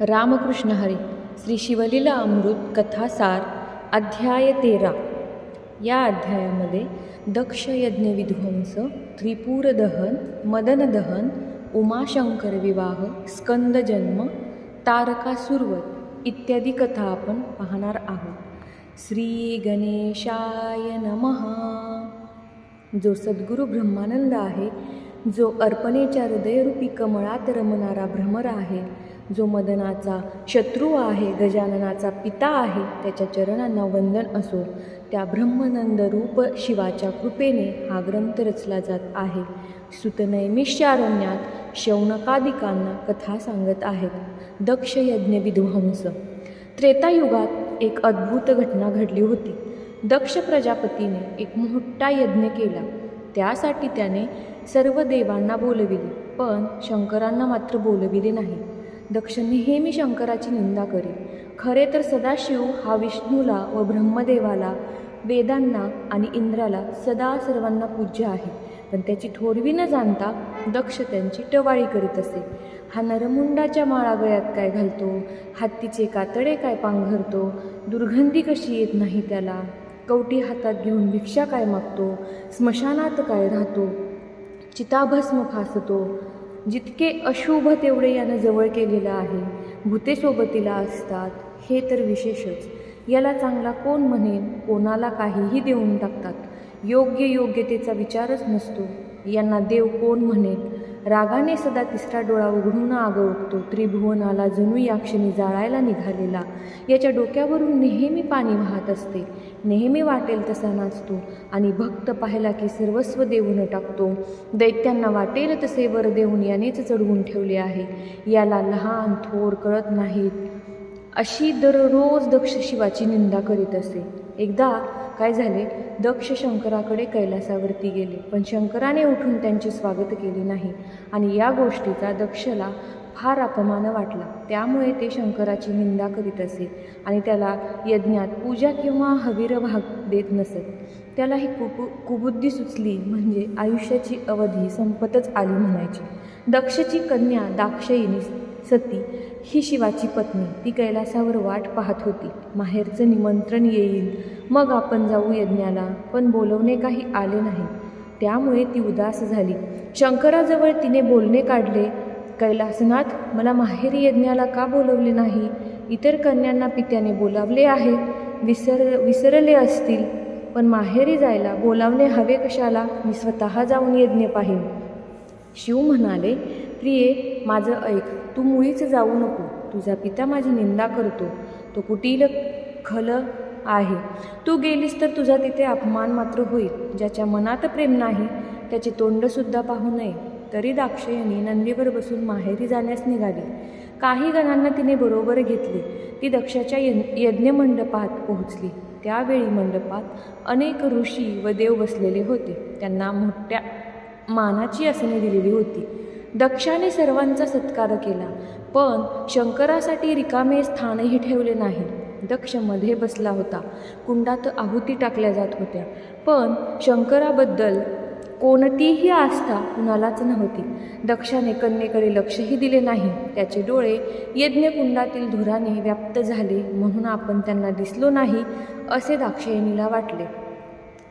रामकृष्ण हरी श्री शिवलीला अमृत कथासार अध्याय तेरा. या अध्यायामध्ये दक्ष यज्ञ विध्वंस त्रिपूर दहन मदन दहन उमाशंकर विवाह स्कंद जन्म तारकासुरवत इत्यादी कथा आपण पाहणार आहोत. श्री गणेशाय नमः. जो सद्गुरू ब्रह्मानंद आहे जो अर्पणेच्या हृदयरूपी कमळात रमणारा भ्रमर आहे जो मदनाचा शत्रू आहे गजाननाचा पिता आहे त्याच्या चरणांना वंदन असो. त्या ब्रह्मनंद रूप शिवाच्या कृपेने हा ग्रंथ रचला जात आहे. सुतनैमिष्यारण्यात शौनकादिकांना कथा सांगत आहेत. दक्ष यज्ञ विध्वंस. त्रेतायुगात एक अद्भुत घटना घडली होती. दक्ष प्रजापतीने एक मोठा यज्ञ केला. त्यासाठी त्याने सर्व देवांना बोलविले पण शंकरांना मात्र बोलविले नाही. दक्ष नेहमी शंकराची निंदा करी. खरे तर सदाशिव हा विष्णूला व ब्रह्मदेवाला वेदांना आणि इंद्राला सदा सर्वांना पूज्य आहे. पण त्याची थोरवी न जाणता दक्ष त्यांची टवाळी करीत असे. हा नरमुंडाच्या माळा गळ्यात काय घालतो? हत्तीचे कातडे काय पांघरतो दुर्गंधी कशी येत नाही त्याला? कवटी हातात घेऊन भिक्षा काय मागतो? स्मशानात काय राहतो? चिताभस्म फासतो? जितके अशुभ तेवढे यानं जवळ केलेलं आहे. भूते सोबतीला असतात हे तर विशेषच. याला चांगला कोण म्हणेन कोणाला काहीही देऊन टाकतात. योग्य योग्यतेचा विचारच नसतो. यांना देव कोण म्हणेल? रागाने सदा तिसरा डोळा उघडून आगवतो त्रिभुवनाला जणू या क्षणी जाळायला निघालेला. याच्या डोक्यावरून नेहमी पाणी वाहत असते. नेहमी वाटेल तसा नाचतो आणि भक्त पाहिला की सर्वस्व देऊन टाकतो. दैत्यांना वाटेल तसे वर देऊन यानेच चढवून ठेवले आहे. याला लहान थोर कळत नाहीत. अशी दररोज दक्ष शिवाची निंदा करीत असे. एकदा काय झाले? दक्ष शंकराकडे कैलासावरती गेले. पण शंकराने उठून त्यांचे स्वागत केले नाही आणि या गोष्टीचा दक्षला फार अपमान वाटला. त्यामुळे ते शंकराची निंदा करीत असे आणि त्याला यज्ञात पूजा किंवा हवीर भाग देत नसत. त्याला ही कुबु कुबुद्धी सुचली म्हणजे आयुष्याची अवधी संपतच आली म्हणायची. दक्षची कन्या दाक्षयिनी सती ही शिवाची पत्नी. ती कैलासावर वाट पाहत होती. माहेरचं निमंत्रण येईल. मग आपण जाऊ यज्ञाला. पण बोलवणे काही आले नाही. त्यामुळे ती उदास झाली. शंकराजवळ तिने बोलणे काढले कैलासनाथ मला माहेरी यज्ञाला का बोलवले नाही? इतर कन्यांना पित्याने बोलावले आहे. विसर विसरले असतील. पण माहेरी जायला बोलावणे हवे कशाला? मी स्वतः जाऊन यज्ञ पाहीन. शिव म्हणाले प्रिये माझं ऐक तू मुळीच जाऊ नको. तुझा पिता माझी निंदा करतो. तो कुटील खल आहे. तू गेलीस तर तुझा तिथे अपमान मात्र होईल. ज्याच्या मनात प्रेम नाही त्याचे तोंडसुद्धा पाहू नये. तरी दाक्षयणी नंदीवर बसून माहेरी जाण्यास निघाली. काही गणांना तिने बरोबर घेतले. ती दक्षाच्या यज्ञ यज्ञमंडपात पोहोचली. त्यावेळी मंडपात अनेक ऋषी व देव बसलेले होते. त्यांना मोठ्या मानाची आसने दिलेली होती. दक्षाने सर्वांचा सत्कार केला. पण शंकरासाठी रिकामे स्थानही ठेवले नाही. दक्षमध्ये बसला होता. कुंडात आहुती टाकल्या जात होत्या. पण शंकराबद्दल कोणतीही आस्था कुणालाच नव्हती. दक्षाने कन्येकडे लक्षही दिले नाही. त्याचे डोळे यज्ञकुंडातील धुराने व्याप्त झाले म्हणून आपण त्यांना दिसलो नाही असे दाक्षयणीला वाटले.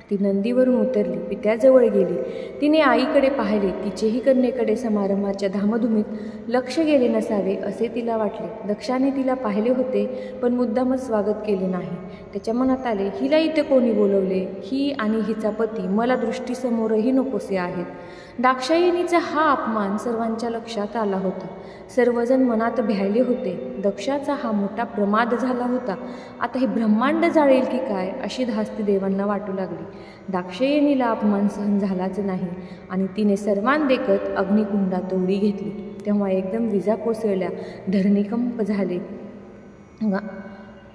ती नंदीवरून उतरली पित्याजवळ गेली. तिने आईकडे पाहिले तिचेही कन्येकडे समारंभाच्या धामधुमीत लक्ष गेले नसावे असे तिला वाटले. दक्षाने तिला पाहिले होते पण मुद्दामच स्वागत केले नाही. त्याच्या मनात आले हिला इथे कोणी बोलवले? ही आणि हिचा पती मला दृष्टीसमोरही नकोसे आहेत. दाक्षायणीचा हा अपमान सर्वांच्या लक्षात आला होता. सर्वजण मनात भ्यायले होते दक्षाचा हा मोठा प्रमाद झाला होता. आता हे ब्रह्मांड जाळेल की काय अशी धास्ती देवांना वाटू लागली. दाक्षायणीला अपमान सहन झालाच नाही आणि तिने सर्वांदेखत अग्निकुंडात उडी घेतली. तेव्हा एकदम विजा कोसळल्या धरणीकंप झाले.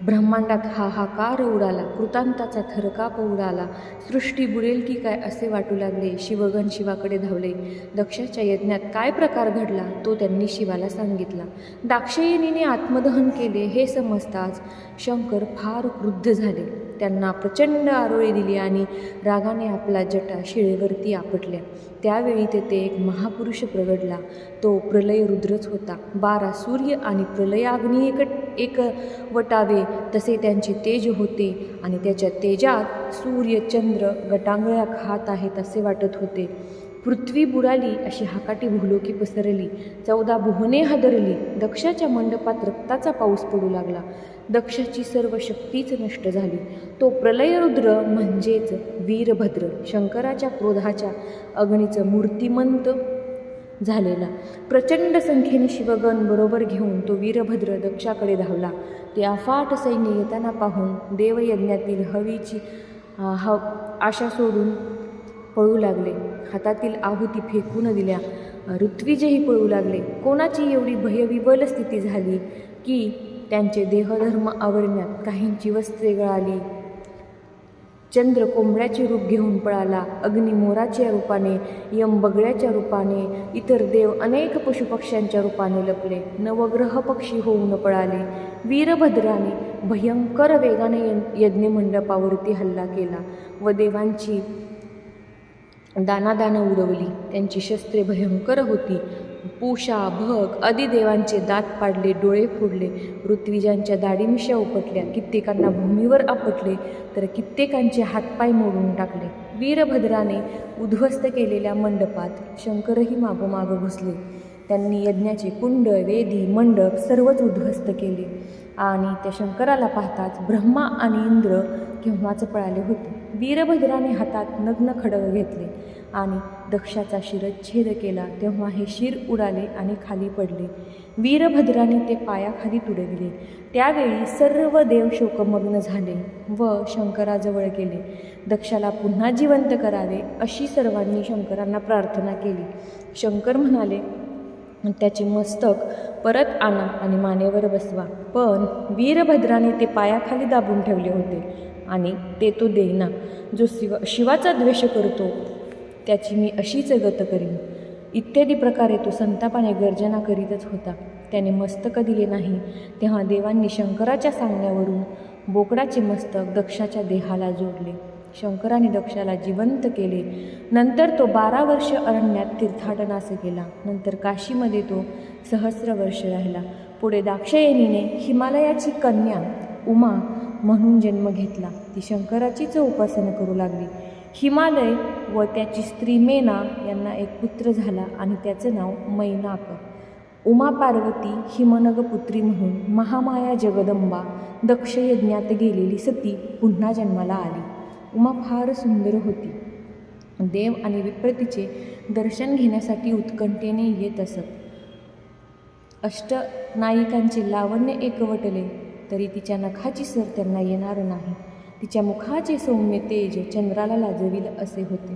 ब्रह्मांडात हाहाकार उडाला कृतांताचा थरकाप उडाला. सृष्टी बुडेल की काय असे वाटू लागले? शिवगण शिवाकडे धावले. दक्षाच्या यज्ञात काय प्रकार घडला? तो त्यांनी शिवाला सांगितला. दाक्षयिणीने आत्मदहन केले हे समजताच शंकर फार क्रुद्ध झाले. त्यांना प्रचंड आरोळी दिली आणि रागाने आपला जटा शिळेवरती आपटल्या. त्यावेळी तेथे एक महापुरुष प्रगडला तो प्रलय रुद्रच होता. बारा सूर्य आणि प्रलयाग्नी एक एक वटावे तसे त्यांचे तेज होते आणि त्याच्या तेजात सूर्य चंद्र गटांगळ्या खात आहेत असे वाटत होते. पृथ्वी बुडाली अशी हाकाटी भुलोकी पसरली. चौदा भुवने हादरली. दक्षाच्या मंडपात रक्ताचा पाऊस पडू लागला. दक्षाची सर्व शक्तीच नष्ट झाली. तो प्रलयरुद्र म्हणजेच वीरभद्र शंकराच्या क्रोधाच्या अग्नीचं मूर्तिमंत झालेला. प्रचंड संख्येने शिवगण बरोबर घेऊन तो वीरभद्र दक्षाकडे धावला. ते अफाट सैन्य येताना पाहून देवयज्ञातील हवीची ह आशा सोडून पळू लागले. हातातील आहुती फेकून दिल्या. ऋत्विजही पळू लागले. कोणाची एवढी भयविबल स्थिती झाली की त्यांचे देहधर्म आवरण्यात काहींची वस्त्रे गळाली. चंद्र कोंबड्याचे रूप घेऊन पळाला. अग्नी मोराच्या रूपाने यम बगड्याच्या रूपाने इतर देव अनेक पशुपक्ष्यांच्या रूपाने लपले. नवग्रह पक्षी होऊन पळाले. वीरभद्राने भयंकर वेगाने यज्ञ यज्ञमंडपावरती हल्ला केला व देवांची दानादानं उडवली. त्यांची शस्त्रे भयंकर होती. पूषा भग आदी देवांचे दात पाडले डोळे फोडले ऋत्विजांच्या दाढीमिशा उपटल्या कित्येकांना भूमीवर आपटले तर कित्येकांचे हातपाय मोडून टाकले. वीरभद्राने उद्ध्वस्त केलेल्या मंडपात शंकरही मागोमाग घुसले. त्यांनी यज्ञाचे कुंड वेदी मंडप सर्वच उद्ध्वस्त केले. आणि त्या शंकराला पाहताच ब्रह्मा आणि इंद्र केव्हाच पळाले होते? वीरभद्राने हातात नग्न खडग घेतले. आणि दक्षाचा शिरच्छेद केला तेव्हा हे शिर उडाले आणि खाली पडले. वीरभद्राने ते पायाखाली तुडविले. त्यावेळी सर्व देव शोकमग्न झाले व शंकराजवळ गेले. दक्षाला पुन्हा जिवंत करावे अशी सर्वांनी शंकरांना प्रार्थना केली. शंकर म्हणाले त्याचे मस्तक परत आणा आणि मानेवर बसवा. पण वीरभद्राने ते पायाखाली दाबून ठेवले होते आणि ते तो देईना. जो शिव शिवाचा द्वेष करतो त्याची मी अशीच गत करीन. इत्यादी प्रकारे तो संतापाने गर्जना करीतच होता. त्याने मस्तक दिले नाही. तेव्हा देवांनी शंकराच्या सांगण्यावरून बोकडाचे मस्तक दक्षाच्या देहाला जोडले. शंकराने दक्षाला जिवंत केले. नंतर तो बारा वर्ष अरण्यात तीर्थाटनास गेला. नंतर काशीमध्ये तो सहस्र वर्ष राहिला. पुढे दाक्षायणीने हिमालयाची कन्या उमा म्हणून जन्म घेतला. ती शंकराचीच उपासना करू लागली. हिमालय व त्याची स्त्री मेना यांना एक पुत्र झाला आणि त्याचं नाव मैनाक उमा पार्वती हिमनग पुत्री म्हणून महामाया जगदंबा दक्ष यज्ञात गेलेली सती पुन्हा जन्माला आली. उमा फार सुंदर होती. देव आणि विप्रतीचे दर्शन घेण्यासाठी उत्कंठेने येत असत. अष्टनायिकांचे लावण्य एकवटले तरी तिच्या नखाची सर त्यांना येणार नाही. तिच्या मुखाचे सौम्य तेज चंद्राला लाजविल असे होते.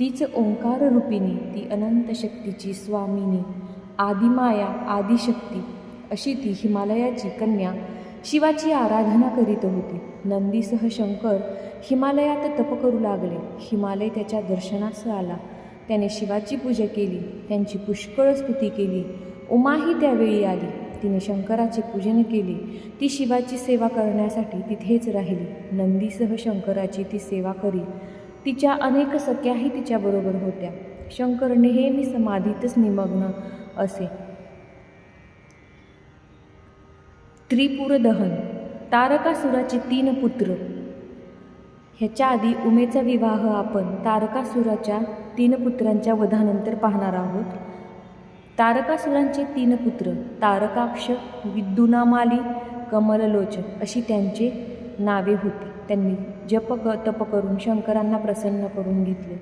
तीच ओंकार रूपिणी ती अनंत शक्तीची स्वामिनी आदिमाया आदिशक्ती अशी ती हिमालयाची कन्या शिवाची आराधना करीत होती. नंदीसह शंकर हिमालयात तप करू लागले. हिमालय त्याच्या दर्शनास आला. त्याने शिवाची पूजा केली. त्यांची पुष्कळ स्तुती केली. उमाही त्यावेळी आली. तिने शंकराचे पूजन केले. ती शिवाची सेवा करण्यासाठी तिथेच राहिली. नंदीसह शंकराची ती सेवा करी. तिच्या अनेक सख्याही तिच्याबरोबर होत्या. शंकर नेहमी समाधीतच निमग्न असे. त्रिपुर दहन तारकासुराचे तीन पुत्र. ह्याच्या आधी उमेचा विवाह आपण तारकासुराच्या तीन पुत्रांच्या वधानंतर पाहणार आहोत. तारकासुरांचे तीन पुत्र तारकाक्ष विद्युनामाली कमललोचन अशी त्यांचे नावे होती. त्यांनी जप क तप करून शंकरांना प्रसन्न करून घेतले.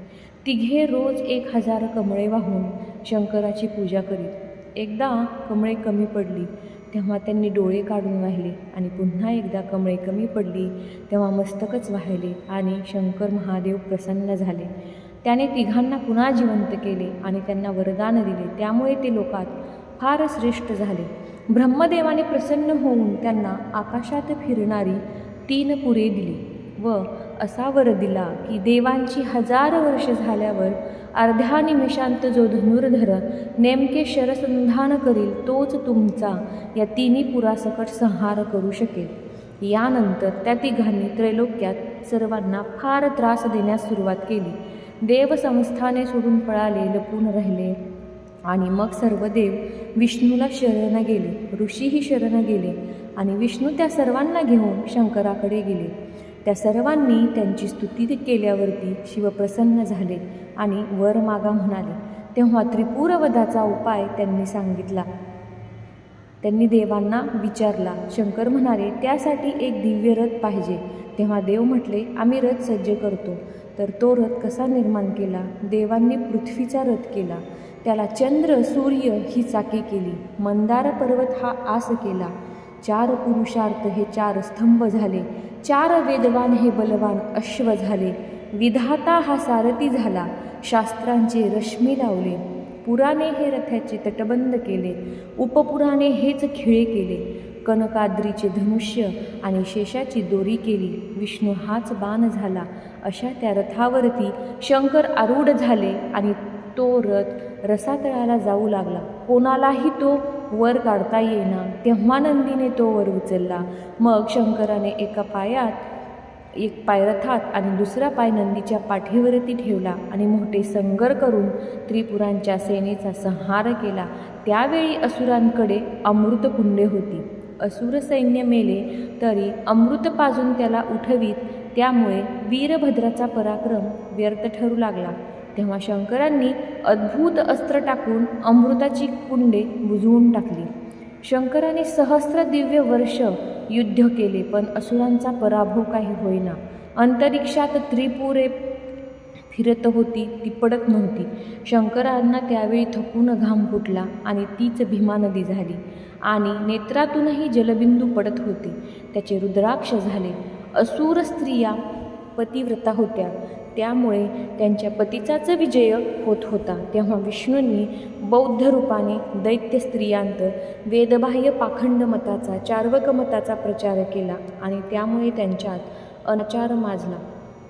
तिघे रोज एक हजार कमळे वाहून शंकराची पूजा करीत. एकदा कमळे कमी पडली तेव्हा त्यांनी डोळे काढून वाहिले आणि पुन्हा एकदा कमळे कमी पडली तेव्हा मस्तकच वाहिले आणि शंकर महादेव प्रसन्न झाले. त्याने तिघांना पुन्हा जिवंत केले आणि त्यांना वरदान दिले. त्यामुळे ते लोकात फार श्रेष्ठ झाले. ब्रह्मदेवाने प्रसन्न होऊन त्यांना आकाशात फिरणारी तीन पुरे दिली व असा वर दिला की देवांची हजार वर्ष झाल्यावर अर्ध्या निमिषांत जो धनुर्धर नेमके शरसंधान करील तोच तुमचा या तिन्ही पुरासकट संहार करू शकेल. यानंतर त्या तिघांनी त्रैलोक्यात सर्वांना फार त्रास देण्यास सुरुवात केली. देवसंस्थाने सोडून पळाले लपून राहिले. आणि मग सर्व देव विष्णूला शरण गेले ऋषीही शरण गेले आणि विष्णू त्या सर्वांना घेऊन शंकराकडे गेले. त्या सर्वांनी त्यांची स्तुती केल्यावरती शिव प्रसन्न झाले आणि वर मागा म्हणाले तेव्हा त्रिपुरवधाचा उपाय त्यांनी सांगितला. त्यांनी देवांना विचारला शंकर म्हणाले त्यासाठी एक दिव्य रथ पाहिजे. तेव्हा देव म्हटले आम्ही रथ सज्ज करतो. तर तो रथ कसा निर्माण केला? देवांनी पृथ्वीचा रथ केला. त्याला चंद्र सूर्य ही चाके केली. मंदार पर्वत हा आस केला. चार पुरुषार्थ हे चार स्तंभ झाले. चार वेदवान हे बलवान अश्व झाले. विधाता हा सारथी झाला. शास्त्रांचे रश्मी लावले. पुराणे हे रथाचे तटबंद केले. उपपुराणे हेच खिळे केले. कनकाद्रीचे धनुष्य आणि शेषाची दोरी केली. विष्णू हाच बाण झाला. अशा त्या रथावरती शंकर आरूढ झाले आणि तो रथ रसातळाला जाऊ लागला. कोणालाही तो वर काढता येईना. तेव्हा नंदीने तो वर उचलला. मग शंकराने एका पायात एक पाय रथात आणि दुसरा पाय नंदीच्या पाठीवरती ठेवला आणि मोठे संगर करून त्रिपुरांच्या सेनेचा संहार केला. त्यावेळी असुरांकडे अमृतकुंडे होती. असुर सैन्य मेले तरी अमृत पाजून त्याला उठवीत. त्यामुळे वीरभद्राचा पराक्रम व्यर्थ ठरू लागला. तेव्हा शंकरांनी अद्भुत अस्त्र टाकून अमृताची कुंडे बुजवून टाकली. शंकराने सहस्र दिव्य वर्ष युद्ध केले पण असुरांचा पराभव काही होईना. अंतरिक्षात त्रिपुरे फिरत होती ती पडत नव्हती. शंकरांना त्यावेळी थकून घाम फुटला आणि तीच भीमा नदी झाली. आणि नेत्रातूनही जलबिंदू पडत होते. त्याचे रुद्राक्ष झाले. असुर स्त्रिया पतिव्रता होत्या. त्यामुळे त्यांच्या पतीचाच विजय होत होता. तेव्हा विष्णूंनी बौद्ध रूपाने दैत्य स्त्रियांत वेदबाह्य पाखंड मताचा चार्वक मताचा प्रचार केला आणि त्यामुळे त्यांच्यात अनाचार माजला.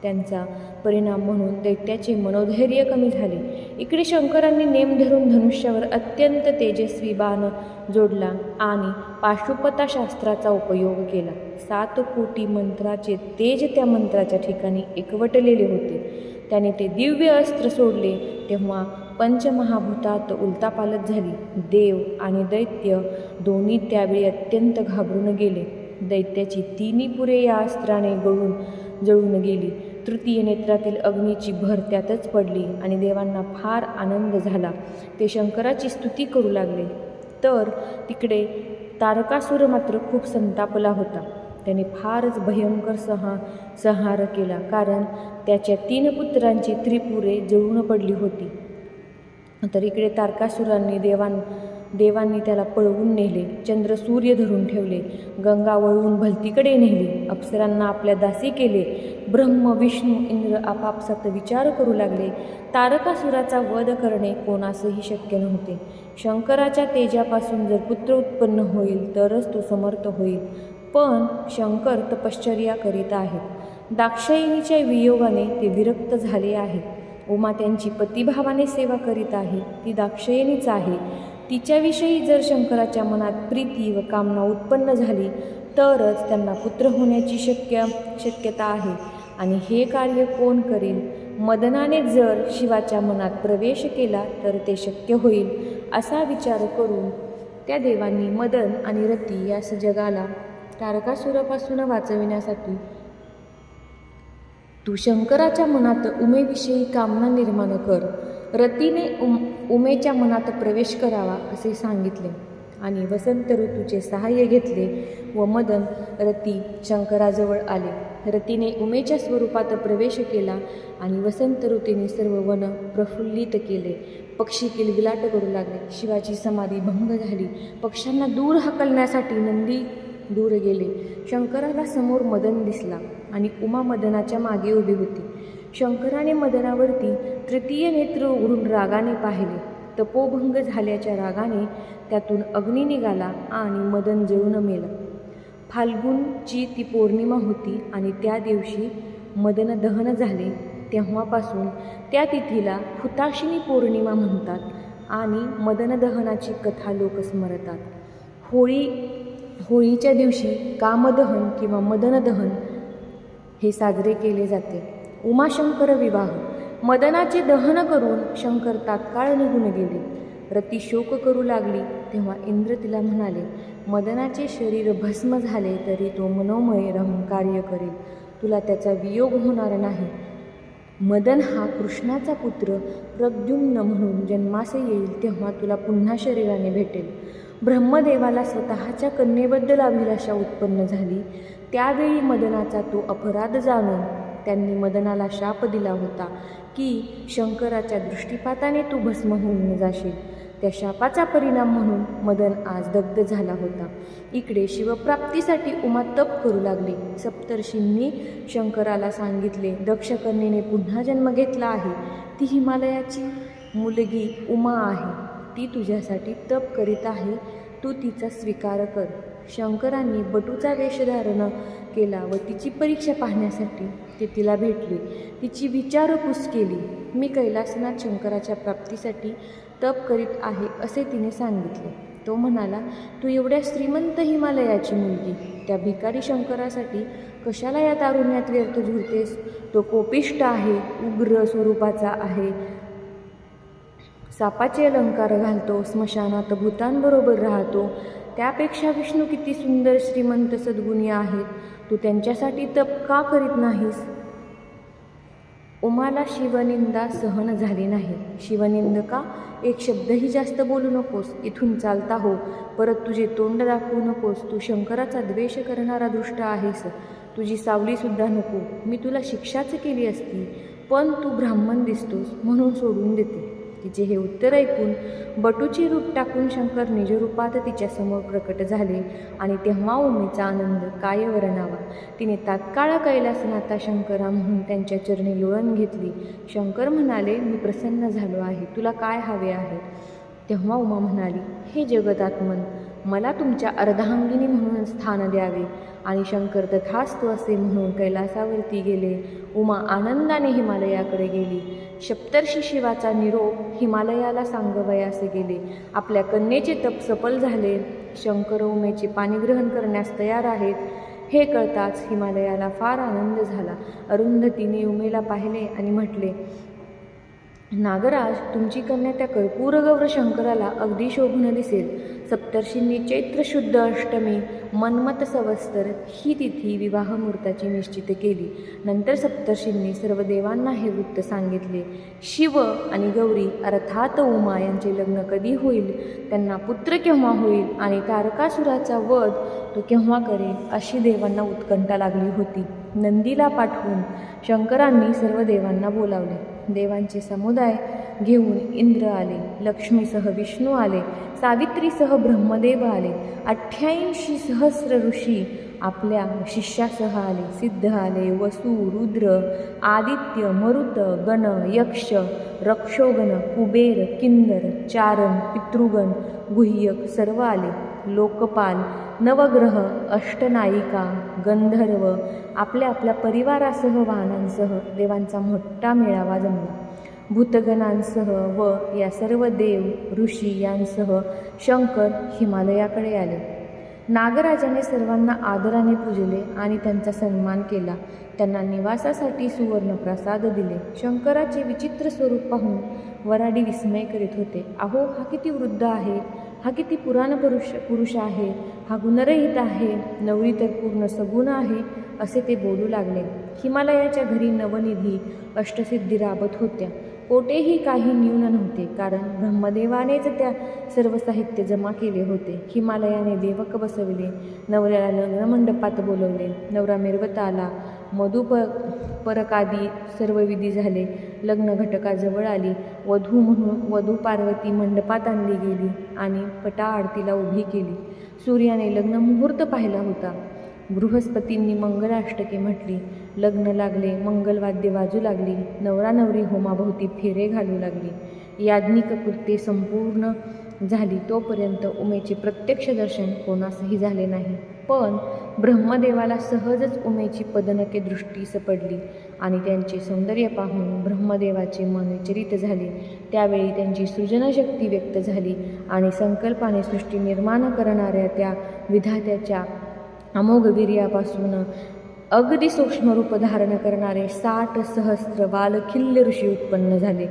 त्यांचा परिणाम म्हणून दैत्याचे मनोधैर्य कमी झाले. इकडे शंकरांनी नेम धरून धनुष्यावर अत्यंत तेजस्वी बाण जोडला आणि पाशुपताशास्त्राचा उपयोग केला. सात कोटी मंत्राचे तेज त्या मंत्राच्या ठिकाणी एकवटलेले होते. त्याने ते दिव्य अस्त्र सोडले तेव्हा पंचमहाभूतात उलतापालत झाली. देव आणि दैत्य दोन्ही त्यावेळी अत्यंत घाबरून गेले. दैत्याची तिन्ही पुरे या अस्त्राने गळून जळून गेली. तृतीय नेत्रातील अग्नीची भर त्यातच पडली आणि देवांना फार आनंद झाला. ते शंकराची स्तुती करू लागले. तर तिकडे तारकासूर मात्र खूप संतापला होता. त्याने फारच भयंकर सहा संहार केला कारण त्याच्या तीन पुत्रांची त्रिपुरे जळून पडली होती. तर इकडे तारकासुरांनी देवां देवांनी त्याला पळवून नेले चंद्र सूर्य धरून ठेवले गंगा वळवून भलतीकडे नेली अप्सरांना आपल्या दासी केले ब्रह्म विष्णू इंद्र आपापसात विचार करू लागले. तारकासुराचा वध करणे कोणासही शक्य नव्हते. शंकराच्या तेजापासून जर पुत्र उत्पन्न होईल तरच तो समर्थ होईल. पण शंकर तपश्चर्या करीत आहेत. दाक्षायणीच्या वियोगाने ते विरक्त झाले आहेत उमा त्यांची पतिभावाने सेवा करीत आहे. ती दाक्षायणीच आहे. तिच्याविषयी जर शंकराच्या मनात प्रीती व कामना उत्पन्न झाली तरच त्यांना पुत्र होण्याची शक्य शक्यता आहे. आणि हे कार्य कोण करेल? मदनाने जर शिवाच्या मनात प्रवेश केला तर ते शक्य होईल असा विचार करून त्या देवांनी मदन आणि रती या जगाला तारकासुरापासून वाचविण्यासाठी तू शंकराच्या मनात उमेविषयी कामना निर्माण कर. रतीने उम उमेच्या मनात प्रवेश करावा असे सांगितले आणि वसंत ऋतूचे सहाय्य घेतले व मदन रती शंकराजवळ आले. रतीने उमेच्या स्वरूपात प्रवेश केला आणि वसंत ऋतूने सर्व वन प्रफुल्लित केले. पक्षी किलबिलाट करू लागले. शिवाची समाधी भंग झाली. पक्ष्यांना दूर हकलण्यासाठी नंदी दूर गेले. शंकराला समोर मदन दिसला आणि उमा मदनाच्या मागे उभी होती. शंकराने मदनावरती तृतीय नेत्र उघडून रागाने पाहिले. तपोभंग झाल्याच्या रागाने त्यातून अग्नी निघाला आणि मदन जळून मेलं. फाल्गुनची ती पौर्णिमा होती आणि त्या दिवशी मदन दहन झाले. तेव्हापासून त्या तिथीला हुताशिनी पौर्णिमा म्हणतात आणि मदन दहनाची कथा लोक स्मरतात. होळी होळीच्या दिवशी कामदहन किंवा मदनदहन हे साजरे केले जाते. उमाशंकर विवाह. मदनाचे दहन करून शंकर तात्काळ निघून गेले. रती शोक करू लागली. तेव्हा इंद्र तिला म्हणाले मदनाचे शरीर भस्म झाले तरी तो मनोमय रमकार्य कार्य करेल. तुला त्याचा वियोग होणार नाही. मदन हा कृष्णाचा पुत्र प्रद्युम्न म्हणून जन्मास येईल तेव्हा तुला पुन्हा शरीराने भेटेल. ब्रह्मदेवाला स्वतःच्या कन्येबद्दल अभिलाषा उत्पन्न झाली. त्यावेळी मदनाचा तो अपराध जाणून त्यांनी मदनाला शाप दिला होता की शंकराच्या दृष्टिपाताने तू भस्म होऊन जाशील त्या शापाचा परिणाम म्हणून मदन आज दग्ध झाला होता. इकडे शिवप्राप्तीसाठी उमा तप करू लागली. सप्तर्षींनी शंकराला सांगितले दक्षकर्णीने पुन्हा जन्म घेतला आहे. ती हिमालयाची मुलगी उमा आहे. ती तुझ्यासाठी तप करीत आहे. तू तिचा स्वीकार कर. शंकरांनी बटूचा वेश धारण केला व तिची परीक्षा पाहण्यासाठी ती तिला भेटली. तिची विचारपूस केली मी कैलासनाथ शंकराच्या प्राप्तीसाठी तप करीत आहे असे तिने सांगितले. तो म्हणाला तू एवढ्या श्रीमंत हिमालयाची मुलगी त्या भिकारी शंकरासाठी कशाला या तारुण्यात व्यर्थ झुरतेस? तो कोपिष्ट आहे उग्र स्वरूपाचा आहे. सापाचे अलंकार घालतो स्मशानात भूतांबरोबर राहतो. त्यापेक्षा विष्णू किती सुंदर श्रीमंत सद्गुणी आहेत. तू त्यांच्यासाठी तप का करीत नाहीस? उमाला शिवनिंदा सहन झाली नाही. शिवनिंद का? एक शब्दही जास्त बोलू नकोस. इथून चालता हो. परत तुझे तोंड दाखवू नकोस. तू शंकराचा द्वेष करणारा दृष्ट आहेस. तुझी सावलीसुद्धा नको. मी तुला शिक्षाच केली असती. पण तू ब्राह्मण दिसतोस म्हणून सोडून देते. तिचे हे उत्तर ऐकून बटूची रूप टाकून शंकर निजरूपात तिच्यासमोर प्रकट झाले आणि तेव्हा उमेचा आनंद काय वर्णावा तिने तात्काळ कैलासनाथा शंकरा म्हणून त्यांच्या चरणी लोळण घेतली. शंकर म्हणाले मी प्रसन्न झालो आहे. तुला काय हवे आहे? तेव्हा उमा म्हणाली हे जगदात्मन मला तुमच्या अर्धांगिनी म्हणून स्थान द्यावे. आणि शंकर तथास्तू असे म्हणून कैलासावरती गेले. उमा आनंदाने हिमालयाकडे गेली. सप्तर्षी शिवाचा निरोप हिमालयाला सांगवयासे गेले. आपल्या कन्येचे तप सफल झाले. शंकर उमेचे पाणीग्रहण करण्यास तयार आहेत. हे कळताच हिमालयाला फार आनंद झाला. अरुंधतीने उमेला पाहिले आणि म्हटले नागराज तुमची कन्या त्या कर्पूरगौर शंकराला अगदी शोभून दिसेल. सप्तर्षींनी चैत्र शुद्ध अष्टमी मन्मत संवत्सर ही तिथी विवाहमुहूर्ताची निश्चित केली. नंतर सप्तर्षींनी सर्व देवांना हे वृत्त सांगितले. शिव आणि गौरी अर्थात उमा यांचे लग्न कधी होईल? त्यांना पुत्र केव्हा होईल? आणि तारकासुराचा वध तो केव्हा करेल? अशी देवांना उत्कंठा लागली होती. नंदीला पाठवून शंकरांनी सर्व देवांना बोलावले. देवांचे समुदाय घेऊन इंद्र आले लक्ष्मीसह विष्णू आले सावित्रीसह ब्रह्मदेव आले अठ्ठ्याऐंशी सहस्र ऋषी आपल्या शिष्यासह आले सिद्ध आले वसु रुद्र आदित्य मरुत गण यक्ष रक्षोगण कुबेर किन्नर चारण पितृगण गुह्यक सर्व आले. लोकपाल नवग्रह अष्टनायिका गंधर्व आपल्या आपल्या परिवारासह वाहनांसह देवांचा मोठा मेळावा जमला. भूतगणांसह व या सर्व देव ऋषी यांसह शंकर हिमालयाकडे आले. नागराजाने सर्वांना आदराने पूजले आणि त्यांचा सन्मान केला. त्यांना निवासासाठी सुवर्णप्रसाद दिले. शंकराचे विचित्र स्वरूप पाहून वराडी विस्मय करीत होते. अहो हा किती वृद्ध आहे हा किती पुराण पुरुष पुरुष आहे हा गुणरहित आहे नवरी तर पूर्ण सगुण आहे असे ते बोलू लागले. हिमालयाच्या घरी नवनिधी अष्टसिद्धी राबत होत्या. कोठेही काही न्यून नव्हते कारण ब्रह्मदेवानेच त्या सर्व साहित्य जमा केले होते. हिमालयाने देवक बसविले नवऱ्याला लग्नमंडपात बोलवले नवरा मिरवत आला मधुप परकादी सर्व विधी झाले लग्न घटकाजवळ आली वधू म्हणून वधू पार्वती मंडपात आणली गेली आणि पटा आरतीला उभी केली. सूर्याने लग्न मुहूर्त पाहिला होता. बृहस्पतींनी मंगलाष्टके म्हटली लग्न लागले मंगलवाद्य वाजू लागली नवरा नवरी होमाभोवती फेरे घालू लागली. याज्ञिक कृत्ये संपूर्ण झाली तोपर्यंत उमेचे प्रत्यक्ष दर्शन कोणासही झाले नाही. पण ब्रह्मदेवाला सहजच उमेची पदनके दृष्टीस पडली आणि त्यांचे सौंदर्य पाहून ब्रह्मदेवाचे मन विचलित झाले. त्यावेळी त्यांची सृजनशक्ती व्यक्त झाली आणि संकल्पाने सृष्टी निर्माण करणाऱ्या त्या विधात्याच्या अमोघवीर्यापासून अगदी सूक्ष्म रूप धारण करणारे साठ सहस्त्र बालखिल्य ऋषी उत्पन्न झाले.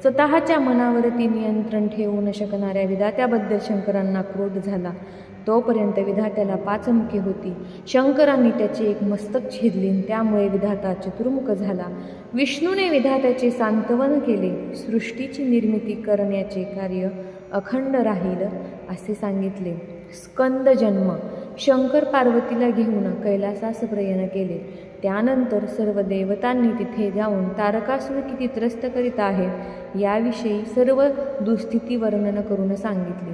स्वतःच्या मनावरती नियंत्रण ठेवू न शकणाऱ्या विधात्याबद्दल शंकरांना क्रोध झाला. तोपर्यंत विधात्याला पाचमुखी होती. शंकरांनी त्याचे एक मस्तक छेदले त्यामुळे विधाता चतुर्मुख झाला. विष्णूने विधात्याचे सांत्वन केले. सृष्टीची निर्मिती करण्याचे कार्य अखंड राहील असे सांगितले. स्कंद जन्म. शंकर पार्वतीला घेऊन कैलासास प्रयाण केले त्यानंतर सर्व देवतांनी तिथे जाऊन तारकासूर किती त्रस्त करीत आहे याविषयी सर्व दुस्थिती वर्णन करून सांगितले.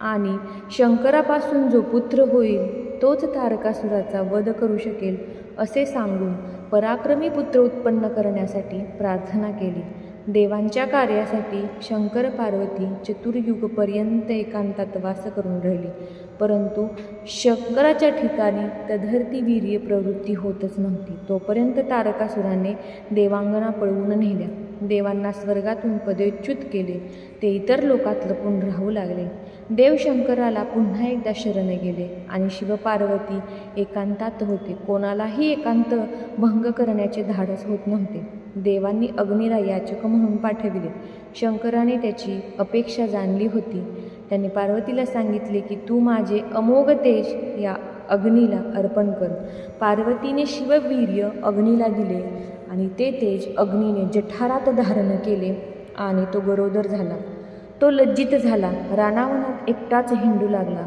आणि शंकरापासून जो पुत्र होईल तोच तारकासुराचा वध करू शकेल असे सांगून पराक्रमी पुत्र उत्पन्न करण्यासाठी प्रार्थना केली. देवांच्या कार्यासाठी शंकर पार्वती चतुर्युगपर्यंत एकांतात वास करून राहिली. परंतु शंकराच्या ठिकाणी तधरती वीर्य प्रवृत्ती होतच नव्हती. तोपर्यंत तारकासुराने देवांगना पळवून नेल्या. देवांना स्वर्गातून पदच्युत केले. ते इतर लोकात लपून राहू लागले. देव शंकराला पुन्हा एकदा शरण गेले आणि शिवपार्वती एकांतात होते. कोणालाही एकांत भंग करण्याचे धाडस होत नव्हते. देवांनी अग्नीला याचक म्हणून पाठविले. शंकराने त्याची अपेक्षा जाणली होती. त्याने पार्वतीला सांगितले की तू माझे अमोघ तेज या अग्नीला अर्पण कर. पार्वतीने शिववीर्य अग्नीला दिले आणि ते तेज अग्नीने जठारात धारण केले आणि तो गरोदर झाला. तो लज्जित झाला. रानावनात एकटाच हिंडू लागला.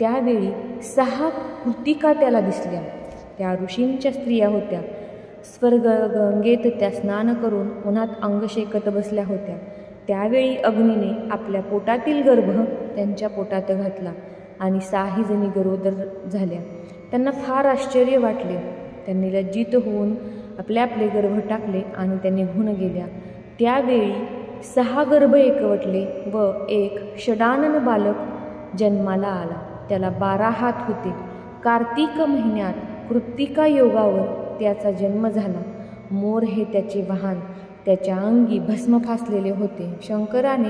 त्यावेळी सहा कृतिका त्याला दिसल्या. त्या ऋषींच्या स्त्रिया होत्या. स्वर्ग गंगेत त्या स्नान करून उन्हात अंग शेकत बसल्या होत्या. त्यावेळी अग्नीने आपल्या पोटातील गर्भ त्यांच्या पोटात घातला आणि साही जणी गरोदर झाल्या. त्यांना फार आश्चर्य वाटले. त्यांनी लज्जित होऊन आपले आपले गर्भ टाकले आणि त्या निघून गेल्या. त्यावेळी सहा गर्भ एकवटले व एक षडानन बालक जन्माला आला. त्याला बारा हात होते. कार्तिक महिन्यात कृत्तिका योगावर त्याचा जन्म झाला. मोर हे त्याचे वाहन त्याच्या अंगी भस्म फासलेले होते. शंकराने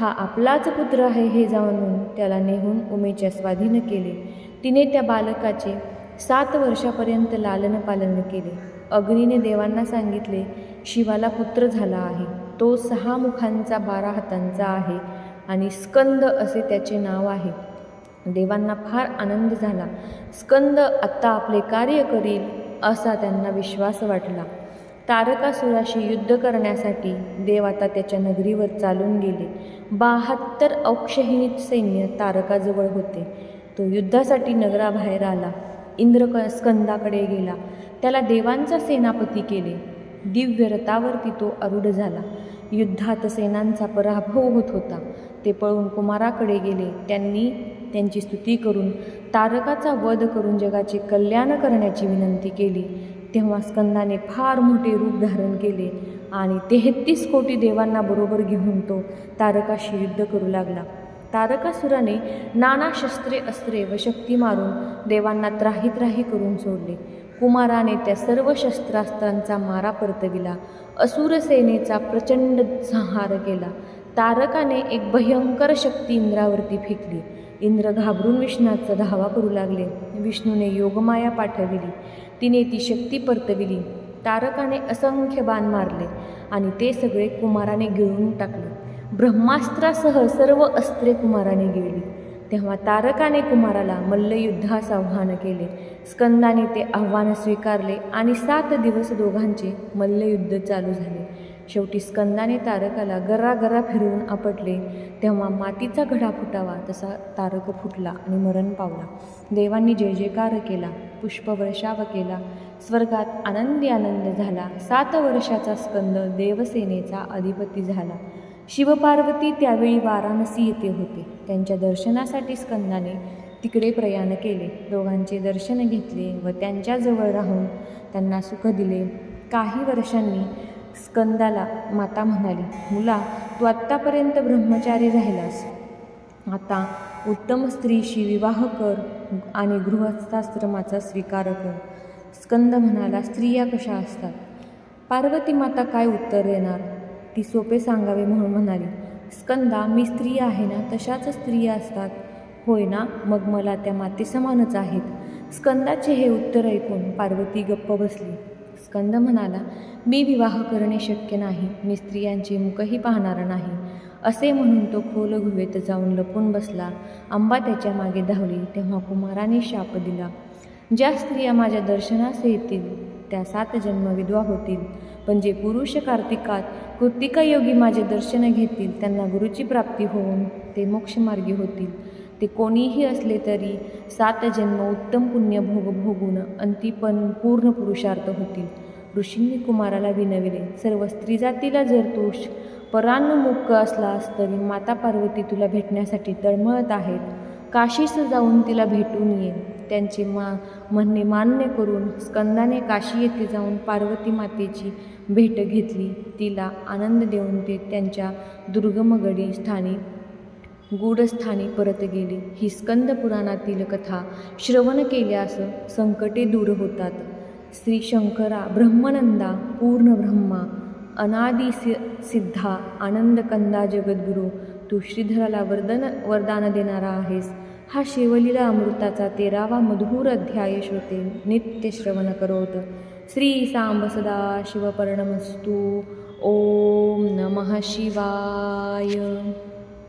हा आपलाच पुत्र आहे हे जाणून त्याला नेहून उमेच्या स्वाधीन केले. तिने त्या बालकाचे सात वर्षापर्यंत लालन पालन केले. अग्नीने देवांना सांगितले शिवाला पुत्र झाला आहे. तो सहा मुखांचा बारा हातांचा आहे आणि स्कंद असे त्याचे नाव आहे. देवांना फार आनंद झाला. स्कंद आत्ता आपले कार्य करील असा त्यांना विश्वास वाटला. तारकासुराशी युद्ध करण्यासाठी देव आता त्याच्या नगरीवर चालून गेले. बहात्तर औक्षहिणीत सैन्य तारकाजवळ होते. तो युद्धासाठी नगराबाहेर आला. इंद्र क स्कंदाकडे गेला. त्याला देवांचा सेनापती केले. दिव्य रथावरती तो अरुढ झाला. युद्धात सेनांचा पराभव होत होता. ते पळून कुमाराकडे गेले. त्यांनी त्यांची स्तुती करून तारकाचा वध करून जगाचे कल्याण करण्याची विनंती केली. तेव्हा स्कंदाने फार मोठे रूप धारण केले आणि तेहत्तीस कोटी देवांना बरोबर घेऊन तो तारकाशी युद्ध करू लागला. तारकासुराने नाना शस्त्रे अस्त्रे व शक्ती मारून देवांना त्राही त्राही करून सोडले. कुमाराने त्या सर्व शस्त्रास्त्रांचा मारा परतविला. असुरसेनेचा प्रचंड संहार केला. तारकाने एक भयंकर शक्ती इंद्रावरती फेकली. इंद्र घाबरून विष्णाचा धावा करू लागले. विष्णूने योगमाया पाठविली. तिने ती शक्ती परतविली. तारकाने असंख्य बाण मारले आणि ते सगळे कुमाराने गिळून टाकले. ब्रह्मास्त्रासह सर्व अस्त्रे कुमाराने गिळली. तेव्हा तारकाने कुमाराला मल्लयुद्धास आव्हान केले. स्कंदाने ते आव्हान स्वीकारले आणि सात दिवस दोघांचे मल्लयुद्ध चालू झाले. शेवटी स्कंदाने तारकाला गरा गरा फिरवून आपटले. तेव्हा मातीचा घडा फुटावा तसा तारक फुटला आणि मरण पावला. देवांनी जय जयकार केला पुष्पवर्षाव केला. स्वर्गात आनंदी आनंद झाला. सात वर्षाचा स्कंद देवसेनेचा अधिपती झाला. शिवपार्वती त्यावेळी वाराणसी येथे होते. त्यांच्या दर्शनासाठी स्कंदाने तिकडे प्रयाण केले. दोघांचे दर्शन घेतले व त्यांच्याजवळ राहून त्यांना सुख दिले. काही वर्षांनी स्कंदाला माता म्हणाली मुला तू आत्तापर्यंत ब्रह्मचारी राहिलास आता उत्तम स्त्रीशी विवाह कर आणि गृहस्थाश्रमाचा स्वीकार कर. स्कंद म्हणाला स्त्रिया कशा असतात? पार्वती माता काय उत्तर देणार? ती सोपे सांगावे म्हणून म्हणाली स्कंदा मी स्त्री आहे ना तशाच स्त्रिया असतात. होय ना मग मला त्या मातेसमानच आहेत. स्कंदाचे हे उत्तर ऐकून पार्वती गप्प बसली. स्कंद म्हणाला मी विवाह करणे शक्य नाही मी स्त्रियांचे मुखही पाहणार नाही. असे म्हणून तो खोल गुहेत जाऊन लपून बसला. अंबा त्याच्यामागे धावली तेव्हा कुमाराने शाप दिला. ज्या स्त्रिया माझ्या दर्शनास येतील त्या सात जन्म विधवा होतील. पण जे पुरुष कार्तिकात कृतिका योगी माझे दर्शन घेतील त्यांना गुरुची प्राप्ती होऊन ते मोक्षमार्गी होतील. ते कोणीही असले तरी सात जन्म उत्तम पुण्य भोग भोगून अंतिपण पूर्ण पुरुषार्थ होतील. ऋषींनी कुमाराला विनविले सर्व स्त्री जातीला जर तू परान्मुख असलास तरी माता पार्वती तुला भेटण्यासाठी तळमळत आहेत. काशीस जाऊन तिला भेटून ये त्यांचे मा म्हणणे मान्य करून स्कंदाने काशी येथे जाऊन पार्वती मातेची भेट घेतली. तिला आनंद देऊन ते त्यांच्या दुर्गमगडी स्थानी गूढस्थानी परत गेली. ही स्कंद पुराणातील कथा श्रवण केल्यास संकटे दूर होतात. श्री शंकरा ब्रह्मनंदा पूर्ण ब्रह्मा अनादि सि सिद्धा आनंदकंदा जगद्गुरू तू श्रीधराला वरदन वरदान देणारा आहेस. हा शिवलीला अमृताचा तेरावा मधुर अध्याय श्रोते नित्य श्रवण करोत. श्री सांब सदा शिवपर्णमस्तू. ओम नमः शिवाय.